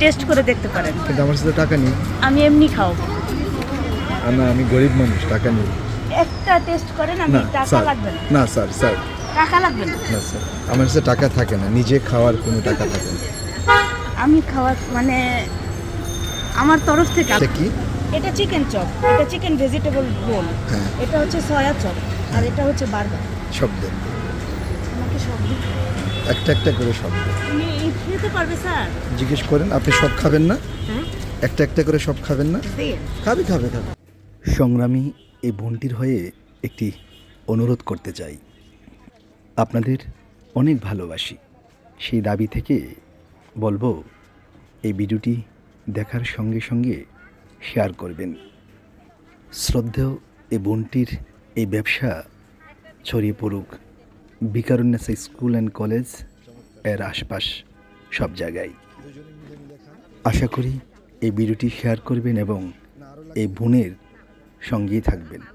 Test করে দেখতে পারেন। কিন্তু আমার সাথে টাকা নেই। আমি এমনি খাওয়াবো আর না আমি গরিব মানুষ টাকা নেই। একটা টেস্ট করেন আমি টাকা লাগবে না। না স্যার স্যার। টাকা লাগবে না। না স্যার আমার কাছে টাকা থাকে না নিজে খাওয়ার কোনো টাকা থাকে না। আমি খাওয়ার মানে আমার তরফ থেকে এটা কি? এটা চিকেন চপ এটা চিকেন ভেজিটেবল রোল এটা হচ্ছে সয়া চপ আর এটা হচ্ছে বার্গার সব দেন। একটা একটা করে খেতে পারবে স্যার? জিজ্ঞেস করেন আপনি সব খাবেন না? হ্যাঁ? একটা একটা করে সব খাবেন না? খাবে খাবে। সংগ্রামী এই বোনটির হয়ে একটি অনুরোধ করতে চাই। আপনাদের অনেক ভালোবাসি। সেই দাবি থেকে বলব এই ভিডিওটি দেখার সঙ্গে সঙ্গে শেয়ার করবেন। শ্রদ্ধেয় এই বোনটির এই ব্যবসা ছড়িয়ে পড়ুক। বিকারুন্যাসা স্কুল অ্যান্ড কলেজের আশপাশ সব জায়গায়। আশা করি এই ভিডিওটি শেয়ার করবেন এবং এই বোনের সঙ্গেই থাকবেন।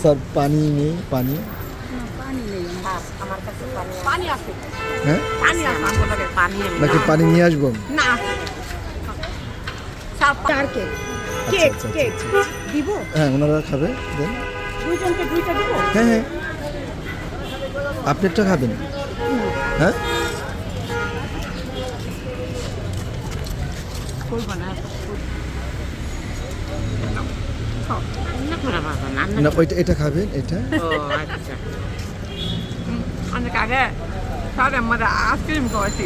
স্যার পানি নেই পানি? পানি নেই। পানি আছে। হ্যাঁ? পানি আছে আমার কাছে পানি নাকি পানি নিয়ে আসব? না আছে কেক কেক। আচ্ছা, কেক দিব? হ্যাঁ ওনারা খাবে দেন। দুইজনকে দুইটা দিব? হ্যাঁ হ্যাঁ। আপনি একটা খাবেন। হ্যাঁ? না না ওইটা এটা খাবেন এটা। অনেক আগে স্যার আমরা আইসক্রিম খাওয়াছি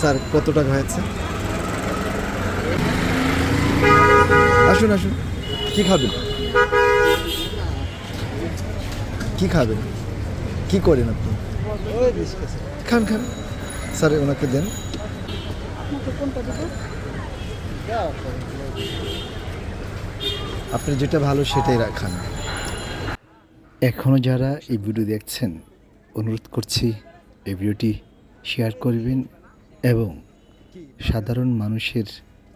স্যার কত টাকা হয়েছে আসুন আসুন। কি খাবেন? কি খাবেন? কি করেন আপনি? খান খান। স্যার, ওনাকে দেন। আপনি যেটা ভালো সেটাই রাখান। এখনও যারা এই ভিডিও দেখছেন, অনুরোধ করছি এই ভিডিওটি শেয়ার করবেন এবং সাধারণ মানুষের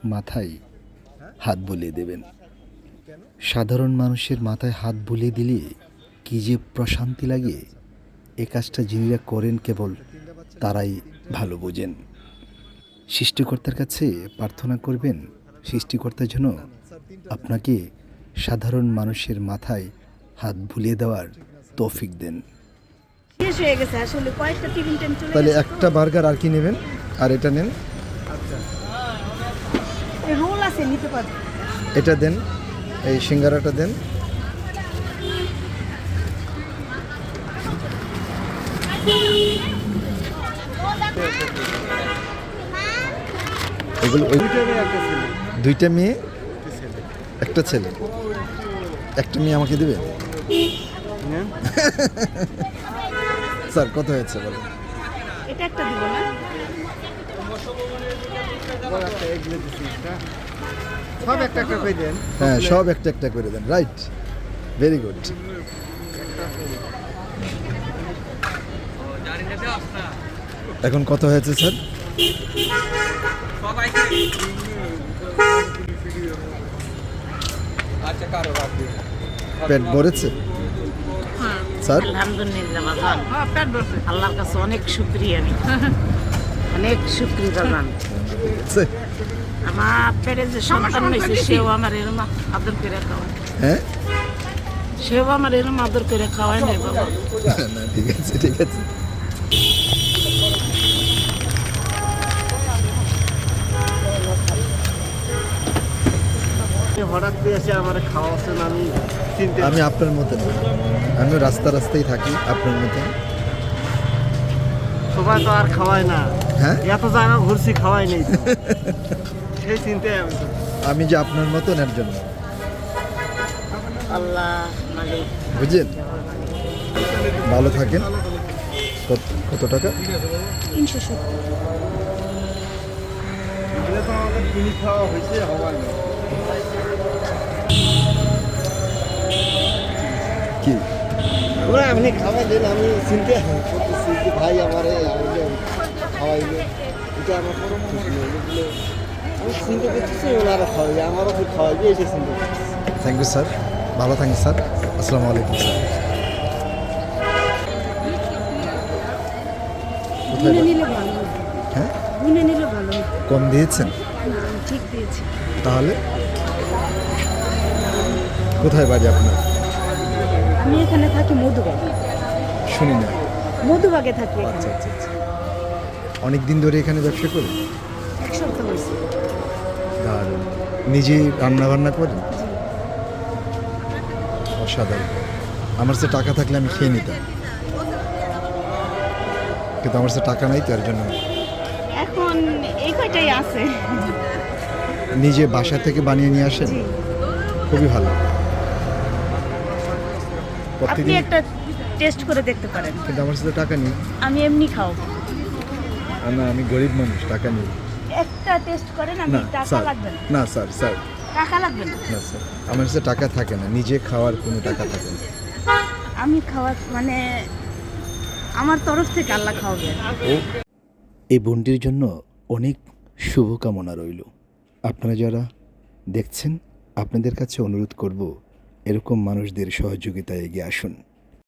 মাথায় হাত বুলিয়ে দেবেন। সাধারণ মানুষের মাথায় হাত বুলিয়ে দিলে কি যে প্রশান্তি লাগে। এ কাজটা যিনিরা করেন কেবল তারাই ভালো বোঝেন। সৃষ্টিকর্তার কাছে প্রার্থনা করবেন সৃষ্টিকর্তার জন্য আপনাকে সাধারণ মানুষের মাথায় হাত বুলিয়ে দেওয়ার তৌফিক দেন। হয়ে তাহলে একটা বার্গার আর কি নেবেন? আর এটা নেন। রোল আছে নিতে পারবে এটা দেন এই সিঙ্গারাটা দেন। এগুলো দুইটা মেয়ে একটা ছেলে। একটা মেয়ে আমাকে দেবে? স্যার কত হয়েছে? বলো এটা একটা দিব না। হ্যাঁ সব একটা একটা করে দেন রাইট ভেরি গুড এখন কত হয়েছে স্যার পেট ভরেছে? স্যার আলহামদুলিল্লাহ আল্লাহর কাছে অনেক শুক্রিয়া আমি। অনেক শুক্রিয়া বাজান আমার পেটে যে সন্তান হয়েছে সেও আমার এরম আদর করে খাওয়ায়। হ্যাঁ? সেও আমার এরম আদর করে খাওয়ায় নাই বাবা। না ঠিক আছে ঠিক আছে। হঠাৎ করে এসে আমার খাওয়াচ্ছেন আমি চিনতে আমি আপনার মতো না আমিও রাস্তা রাস্তায় থাকি আপনার মতো সবাই তো আর খাওয়ায় না। হ্যাঁ? এত জায়গা ঘুরছি খাওয়াই নেই। তো। সেই চিন্তায় আমি আমি যে আপনার মতন এর জন্য আল্লাহ বুঝলেন? ভালো থাকেন। কত টাকা? তিনশো তো আমাদের কিনে খাওয়া হয়েছে হওয়ার নেই। কি? ওরা আপনি খাওয়াই দেন আমি চিনতে করতেছি ভাই আমার খাওয়াইলে এটা আমার এগুলো আমি চিন্তা করতেছি ওনারা খাওয়াই আমারও খুব খাওয়াইবে এসে চিন্তা করতেছি থ্যাংক ইউ স্যার ভালো থাকেন স্যার আসসালামু আলাইকুম স্যার বাড়ি? হ্যাঁ? গুনে নিলে ভালো কম দিয়েছেন? ঠিক দিয়েছি। তাহলে? কোথায় বাড়ি আপনার? আমি এখানে থাকি মধুবাগে। শুনি না। মধুবাগে থাকি আচ্ছা আচ্ছা আচ্ছা। অনেক দিন ধরে এখানে ব্যবসা করেন এক সপ্তাহ হয়েছে। আর নিজে রান্না বান্না করেন অসাধারণ। আমার সে টাকা থাকলে আমি খেয়ে নিতাম। কিন্তু আমার সে টাকা নাই তার জন্য এখন এই কয়টাই আছে। নিজে বাসা থেকে বানিয়ে নিয়ে আসেন? খুবই ভালো। আপনি একটা টেস্ট করে দেখতে পারেন। কিন্তু আমার সাথে টাকা নেই। আমি এমনি খাও না আমি গরিব মানুষ টাকা নেই। একটা টেস্ট করেন আমি টাকা লাগবে না। না স্যার স্যার। টাকা লাগবে না। না স্যার আমার কাছে টাকা থাকে না নিজে খাওয়ার কোনো টাকা থাকে না। আমি খাওয়া মানে আমার তরফ থেকে আল্লাহ খাওয়াবে। এই বোনটির জন্য অনেক শুভকামনা রইল। আপনারা যারা দেখছেন আপনাদের কাছে অনুরোধ করব এরকম মানুষদের সহযোগিতায় এগিয়ে আসুন।